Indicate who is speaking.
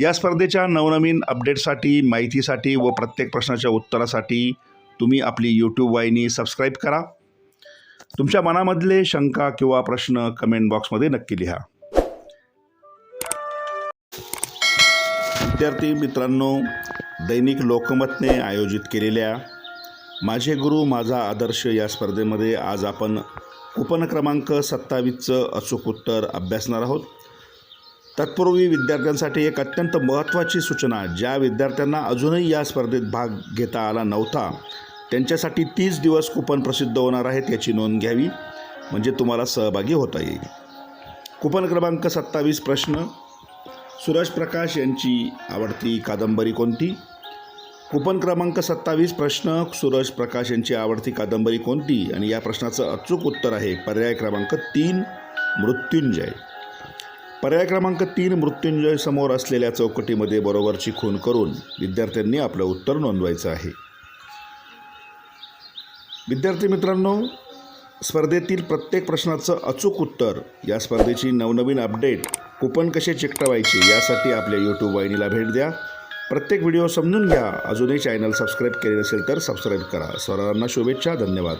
Speaker 1: या स्पर्धेच्या नवनवीन अपडेटसाठी माहितीसाठी व प्रत्येक प्रश्नाच्या उत्तरासाठी तुम्ही आपली यूट्यूब वाहिनी सबस्क्राईब करा. तुमच्या मनामधले शंका किंवा प्रश्न कमेंट बॉक्समध्ये नक्की लिहा. विद्यार्थी मित्रांनो दैनिक लोकमतने आयोजित केलेल्या माझे गुरु माझा आदर्श या स्पर्धेमध्ये आज आपण कुपन क्रमांक सत्तावीसचं अचूक उत्तर अभ्यासणार आहोत. तत्पूर्वी विद्यार्थ्यांसाठी एक अत्यंत महत्त्वाची सूचना ज्या विद्यार्थ्यांना अजूनही या स्पर्धेत भाग घेता आला नव्हता त्यांच्यासाठी तीस दिवस कुपन प्रसिद्ध होणार आहेत याची नोंद घ्यावी म्हणजे तुम्हाला सहभागी होता येईल. कुपन क्रमांक सत्तावीस प्रश्न. सूरज प्रकाश यांची आवडती कादंबरी कोणती? कुपन क्रमांक सत्तावीस प्रश्न. सूरज प्रकाश यांची आवडती कादंबरी कोणती? आणि या प्रश्नाचं अचूक उत्तर आहे पर्याय क्रमांक तीन मृत्युंजय. पर्याय क्रमांक तीन मृत्युंजय समोर असलेल्या चौकटीमध्ये बरोबरची खून करून विद्यार्थ्यांनी आपलं उत्तर नोंदवायचं आहे. विद्यार्थी मित्रांनो स्पर्धेतील प्रत्येक प्रश्नाचं अचूक उत्तर या स्पर्धेची नवनवीन अपडेट कुपन कसे चिकटवायचे यासाठी आपल्या यूट्यूब वाहिनीला भेट द्या. प्रत्येक व्हिडिओ समजून घ्या. अजूनही चॅनल सबस्क्राईब केले नसेल तर सबस्क्राईब करा. सर्वांना शुभेच्छा. धन्यवाद.